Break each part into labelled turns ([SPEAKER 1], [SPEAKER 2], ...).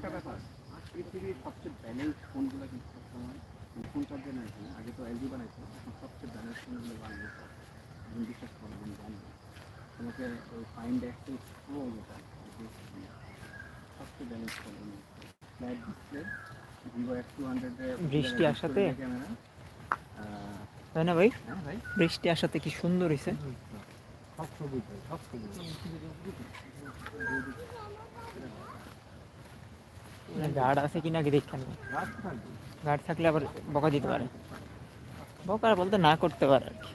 [SPEAKER 1] পৃথিবীর সবচেয়ে ব্যালেন্স ফোনগুলো কিন্তু সবসময় ফোন চার্জার না আগে তো এলজি বানাইছে এখন সবচেয়ে ব্যালেন্স ফোনগুলো বানিয়ে তুমি বিশ্বাস করো জানি তোমাকে ওই ফাইন্ড একটা প্রো যেটা সবচেয়ে balance phone flat display Vivo X two হান্ড্রেডের
[SPEAKER 2] বৃষ্টি আসাতে?
[SPEAKER 1] ক্যামেরা
[SPEAKER 2] তাই না ভাই?
[SPEAKER 1] হ্যাঁ ভাই।
[SPEAKER 2] বৃষ্টি আসাতে কি সুন্দর হয়েছে
[SPEAKER 1] সব সবুজ সব সবুজ
[SPEAKER 2] গার্ড আছে কিনা আগে দেখে নেব
[SPEAKER 1] রাত থাকবে
[SPEAKER 2] গার্ড থাকলে আবার বকা দিতে পারে বকা বলতে না করতে পারে আর কি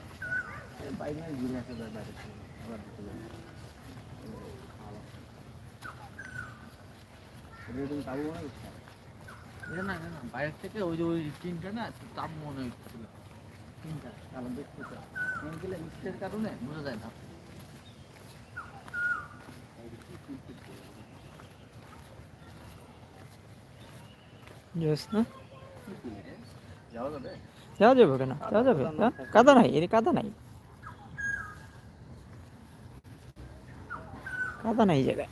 [SPEAKER 1] বাইরে ঘুরে আসে যায় থেকে, মনে
[SPEAKER 3] ওই যে ওই টিনটা না তাপ মনে হচ্ছিল টিনটা
[SPEAKER 1] তাহলে দেখতে
[SPEAKER 3] মিক্সের কারণে বোঝা যায় না
[SPEAKER 2] জোস না?
[SPEAKER 1] যাওয়া যাবে?
[SPEAKER 2] কেন? যাওয়া যাবে। কাদা নাই। এর কাদা নাই। কাদা নাই জায়গায়।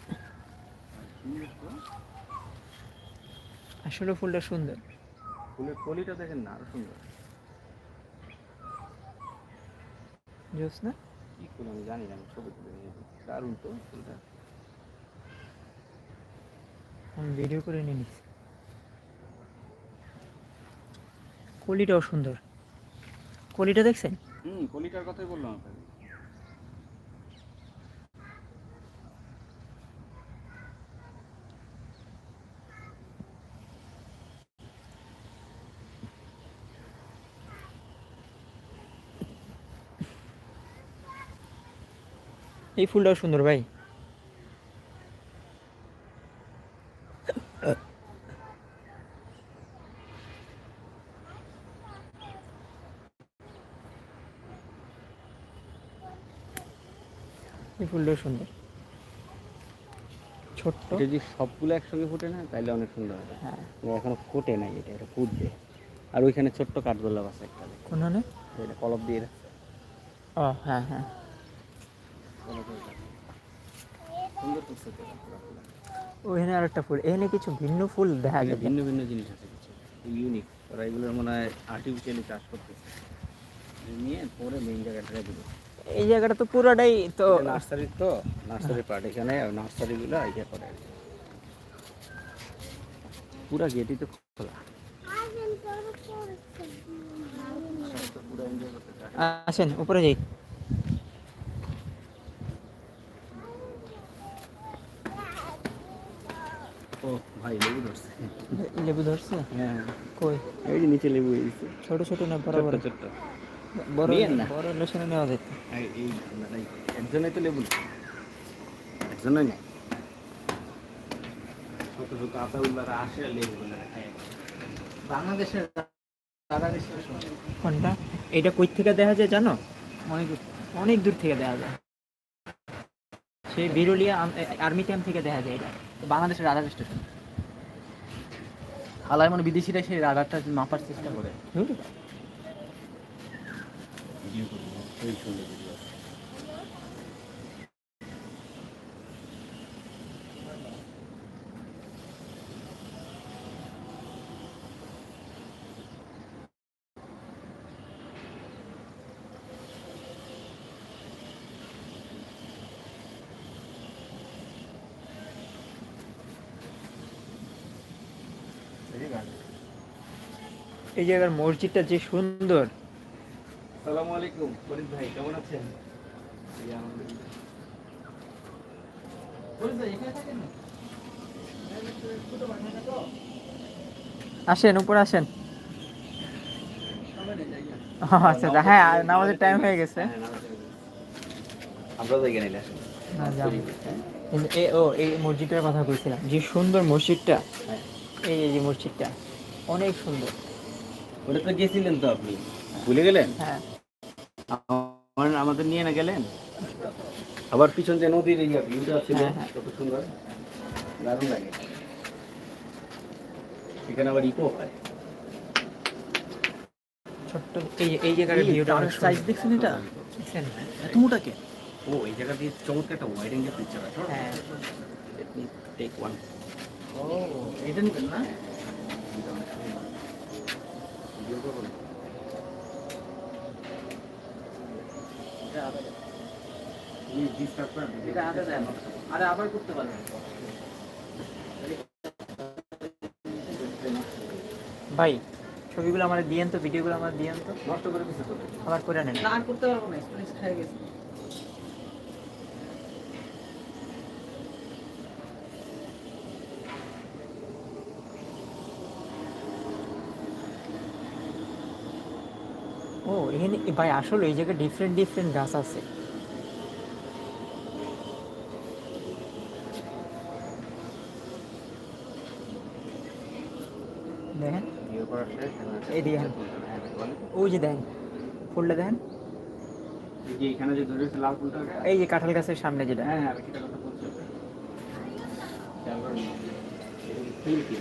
[SPEAKER 2] আসলে ফুলটা সুন্দর।
[SPEAKER 1] ফুলের কলিটা দেখেন না আরও সুন্দর।
[SPEAKER 2] জোস না?
[SPEAKER 1] কি ফুল আমি জানি না ছবি তুলে নিয়েছি দারুণ তো ফুলটা।
[SPEAKER 2] আমি ভিডিও করে নিয়ে নিচ্ছি। কলিটাও সুন্দর। কলিটা দেখছেন?
[SPEAKER 1] হুম কলিটার কথাই বললাম আপনাকে।
[SPEAKER 2] এই ফুলটাও সুন্দর ভাই। এই ফুলটাও সুন্দর। ছোট্ট।
[SPEAKER 1] যদি সবগুলো একসঙ্গে ফুটে না তাহলে অনেক সুন্দর হবে।
[SPEAKER 2] হ্যাঁ।
[SPEAKER 1] এখনও ফোটে নাই এটা এটা ফুটবে। আর ওইখানে ছোট্ট কাঠগোলাপ আছে একটা দেখো।
[SPEAKER 2] কোনখানে?
[SPEAKER 1] এটা কলপ দিয়ে।
[SPEAKER 2] ও হ্যাঁ হ্যাঁ।
[SPEAKER 1] সুন্দর তো।
[SPEAKER 2] ওইখানে আর একটা ফুল। এখানে কিছু ভিন্ন ফুল দেখা যাবে।
[SPEAKER 1] ভিন্ন ভিন্ন জিনিস আছে কিছু। ইউনিক। ওরা এগুলোর মনে হয় আর্টিফিশিয়ালি চাষ করতেছে। নিয়ে পরে মেইন জায়গাটা দিল
[SPEAKER 2] এই জায়গাটা তো পুরোটাই তো
[SPEAKER 1] নার্সারির তো নার্সারি পার্ট এখানে নার্সারিগুলো ইয়ে করে। পুরা গেটই তো খোলা।
[SPEAKER 2] আসেন উপরে যাই।
[SPEAKER 1] ও ভাই লেবু ধরছে।
[SPEAKER 2] লেবু ধরছে?
[SPEAKER 1] হ্যাঁ।
[SPEAKER 2] কই?
[SPEAKER 1] এই যে নিচে লেবু
[SPEAKER 2] ছোট ছোট না বড় বড়
[SPEAKER 1] ছোট্ট।
[SPEAKER 2] বড় বড় লোসনে নেওয়া যেত
[SPEAKER 1] এই এই আপনারা তো লেবু। একজনই আসে
[SPEAKER 3] বাংলাদেশের
[SPEAKER 2] কোনটা? এটা কই থেকে দেখা যায় জানো? অনেক দূর- অনেক দূর থেকে দেখা যায়। সেই বিরুলিয়া আর্মি ক্যাম্প থেকে দেখা যায় এটা।
[SPEAKER 3] বাংলাদেশের রাডার স্টেশন হালায় মানে বিদেশিরা সেই রাডারটা মাপার চেষ্টা করে।
[SPEAKER 2] বুঝলি?
[SPEAKER 1] ভিডিও করব খুবই সুন্দর ভিডিও
[SPEAKER 2] এই জায়গার মসজিদটা যে সুন্দর
[SPEAKER 1] সালামু আলাইকুম ফরিদ ভাই কেমন আছেন? এই
[SPEAKER 2] আসেন উপরে আসেন। ও, আচ্ছা আচ্ছা, হ্যাঁ নামাজের টাইম হয়ে গেছে।
[SPEAKER 1] হ্যাঁ, নামাজে গেছি। আমরা তো এখানে আসি
[SPEAKER 2] না, যাব। কিন্তু এ ও এই মসজিদটার কথা বলছিলাম। যে সুন্দর মসজিদটা
[SPEAKER 1] হ্যাঁ।
[SPEAKER 2] এই যে মসজিদটা অনেক সুন্দর।
[SPEAKER 1] ওটা তো গেছিলেন তো আপনি? ভুলে গেলেন?
[SPEAKER 2] হ্যাঁ।
[SPEAKER 1] আমাদের নিয়ে না গেলেন? আবার পিছন যে নদীর এই ভিউটা ছিল
[SPEAKER 2] হ্যাঁ, হ্যাঁ।
[SPEAKER 1] কত সুন্দর। দারুণ লাগে। এখানে আবার ইকো হয়।
[SPEAKER 2] ছোট্ট এই এই জায়গার ভিউটা অনেক
[SPEAKER 3] সাইজ দেখছেন এটা?
[SPEAKER 1] ও এই জায়গা দিয়ে চমৎকার একটা ওয়াইড অ্যাঙ্গেল পিকচার আছে
[SPEAKER 2] হ্যাঁ।
[SPEAKER 1] লেট মি টেক ওয়ান
[SPEAKER 3] ও এটা নিবেন না?
[SPEAKER 1] ভিডিও না? তুমি ডিস্টার্ব করে ভিডিও
[SPEAKER 3] এটা আরে আবার করতে পারবেন।
[SPEAKER 2] ভাই ছবিগুলো আমার দিয়েন তো ভিডিওগুলো আমার দিয়েন তো।
[SPEAKER 1] নষ্ট করে কিছু তোদের
[SPEAKER 2] আবার করে নেন
[SPEAKER 3] না আর করতে পারব না স্টোরেজ খেয়ে গেছে।
[SPEAKER 2] ও, এখানে ভাই, আসলে এই জায়গায় ডিফারেন্ট ডিফারেন্ট গাছ আছে। দেখেন। এই
[SPEAKER 1] বলো।
[SPEAKER 2] ওই যে দেখেন, ফুলটা দেখেন।
[SPEAKER 1] এই যে
[SPEAKER 2] কাঁঠাল গাছের সামনে যেটা।
[SPEAKER 1] হ্যাঁ হ্যাঁ আমি সেটা কথা বলছি খেয়াল করেন না। এটা কি ফুল কি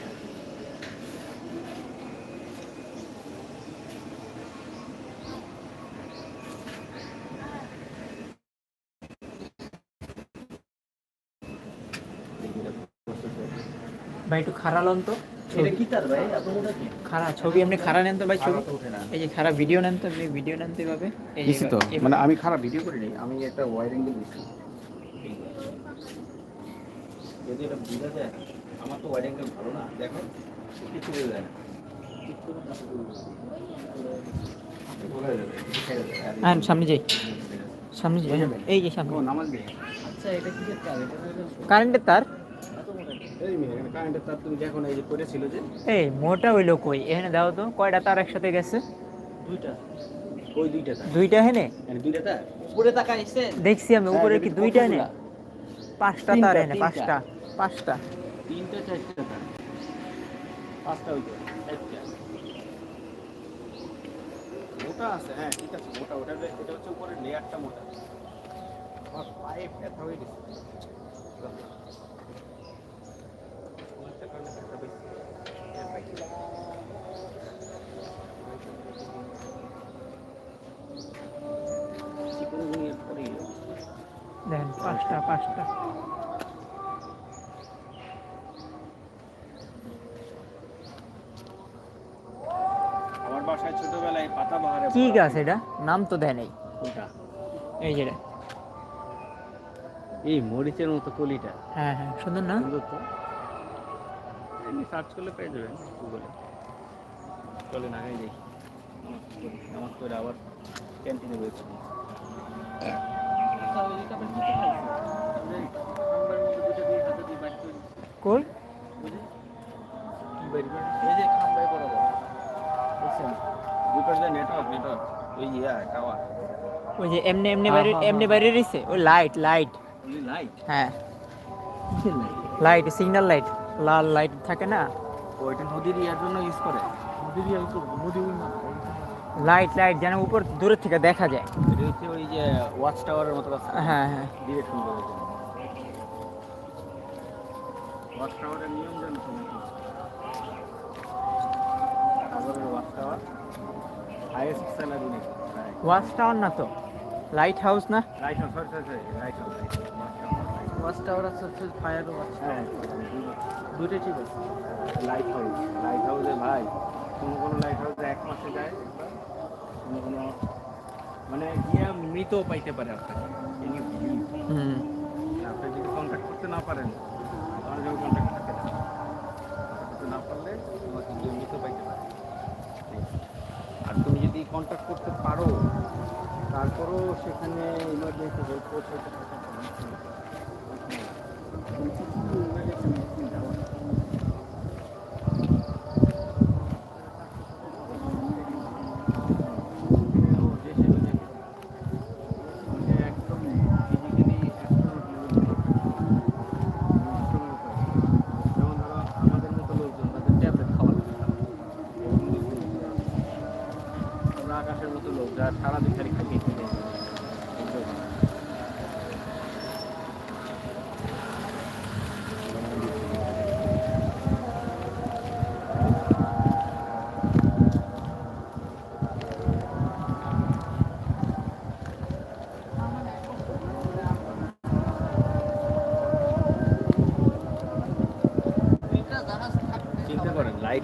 [SPEAKER 2] ভাই একটু খারা লন তো ছবি আপনি নেন তো ভাই ছবি।
[SPEAKER 1] ওঠে না।
[SPEAKER 2] এই যে খারাপ ভিডিও নেন তো আপনি ভিডিও নেন তো এভাবে। এই
[SPEAKER 1] তো মানে আমি খারাপ ভিডিও করিনি আমি একটা ওয়াইড অ্যাঙ্গেল দিচ্ছি যদি এটা বোঝা যায় আমার তো ওয়াইড অ্যাঙ্গেল ভালো না দেখো কিছু বোঝা যায় না।
[SPEAKER 2] হ্যাঁ সামনে যাই। সামনে যাই এই যে সামনে।
[SPEAKER 1] ও, নামাজ দিয়ে।
[SPEAKER 3] আচ্ছা
[SPEAKER 2] কারেন্টের তার?
[SPEAKER 1] এই মেয়ে এখানে কারেন্টের তার তুমি দেখো না যে করেছিল যে।
[SPEAKER 2] এই মোটা হইল কই এখানে দাও তো কয়টা তার একসাথে গেছে?
[SPEAKER 3] দুইটা।
[SPEAKER 1] ওই দুইটা
[SPEAKER 2] দুইটা হেনে
[SPEAKER 1] মানে দুইটা তার?
[SPEAKER 3] উপরে তাকাইছেন
[SPEAKER 2] দেখছি আমি
[SPEAKER 1] হ্যাঁ,
[SPEAKER 2] উপরে কি দুইটা হেনে পাঁচটা তার এনে পাঁচটা পাঁচটা।
[SPEAKER 1] তিনটা চারটা তার। পাঁচটা ওই তো মোটা আছে হ্যাঁ ঠিক আছে মোটা। ওটা এটা হচ্ছে উপরের লেয়ারটা মোটা। আমার পায়ে ব্যথা হয়ে গেছে কোনো একটা কারণে ব্যথা পেয়েছি। হ্যাঁ, পাই। চিকনগুনিয়ার পরেই এলো।
[SPEAKER 2] দেখেন পাঁচটা পাঁচটা।
[SPEAKER 1] আমার বাসায় ছোটবেলায় পাতা বাহারে
[SPEAKER 2] কি গাছ এটা? নাম তো দেয় নাই।
[SPEAKER 1] কোনটা?
[SPEAKER 2] এই যেটা।
[SPEAKER 1] এই মরিচের মতো কলিটা।
[SPEAKER 2] হ্যাঁ হ্যাঁ সুন্দর না?
[SPEAKER 1] সুন্দর তো। সার্চ করলে পেয়ে যাবেন গুগলে চলে না এই দেখি আমার করে আবার ক্যান্টিনে রয়েছে
[SPEAKER 3] আচ্ছা, ওই দিকে আবার কি তাকাইছেন? আমরা খাম্বার মধ্যে দুইটা দিয়ে হাতে দিয়ে বাইর করে দিচ্ছি।
[SPEAKER 2] কই
[SPEAKER 3] ওই যে,
[SPEAKER 1] কি বের করে
[SPEAKER 3] এই যে খাম্বায় বরাবর।
[SPEAKER 1] দেখছেন দুপাশ দিয়ে নেটওয়ার্ক নেটওয়ার্ক ওই ইয়া টাওয়ার
[SPEAKER 2] ওই যে এমনি এমনি
[SPEAKER 3] হ্যাঁ,
[SPEAKER 2] বাইরে
[SPEAKER 3] হ্যাঁ,
[SPEAKER 2] এমনি
[SPEAKER 3] হ্যাঁ।
[SPEAKER 2] বাইরে রইছে ওই লাইট লাইট
[SPEAKER 1] ওই লাইট
[SPEAKER 2] হ্যাঁ
[SPEAKER 1] কিসের লাইট
[SPEAKER 2] লাইট সিগন্যাল লাইট লাল লাইট থাকে না?
[SPEAKER 1] ওইটা নদীর ইয়ার জন্য ইউজ করে।
[SPEAKER 3] নদীর ইয়ে করব, নদী
[SPEAKER 2] লাইট লাইট যেন উপর দূরের থেকে দেখা যায়।
[SPEAKER 1] এটা হচ্ছে ওই যে ওয়াচ টাওয়ারের মতো রাস্তা
[SPEAKER 2] হ্যাঁ হ্যাঁ।
[SPEAKER 1] ডিরেকশন করে ওয়াচ টাওয়ারের নিয়ম জানো তো নাকি সাগরের ওয়াচ টাওয়ার হাইয়েস্ট স্যালারি নাকি
[SPEAKER 2] ওয়াচ টাওয়ার না তো? লাইট হাউস না
[SPEAKER 1] light house sorry sorry right house
[SPEAKER 3] watch tower আছে হচ্ছে ফায়ার ওয়াচ
[SPEAKER 1] হ্যাঁ।
[SPEAKER 3] দুইটাই ঠিক আছে।
[SPEAKER 1] লাইট হাউস লাইট হাউসে ভাই কোনো কোনো লাইট হাউসে এক মাসে যায় কোনো কোনো মানে গিয়ে মৃত পাইতে পারে আপনাকে। আপনি যদি কন্ট্যাক্ট করতে না পারেন তাহলে যখন কন্ট্যাক্ট থাকে না করতে না পারলে তোমাকে গিয়ে মৃত পাইতে পারে। আর তুমি যদি কন্ট্যাক্ট করতে পারো তারপরও সেখানে ইমার্জেন্সি হেল্প পৌঁছাতে থাকে একদম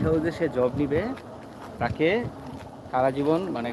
[SPEAKER 1] হাউসে সে জব নিবে তাকে সারা জীবন মানে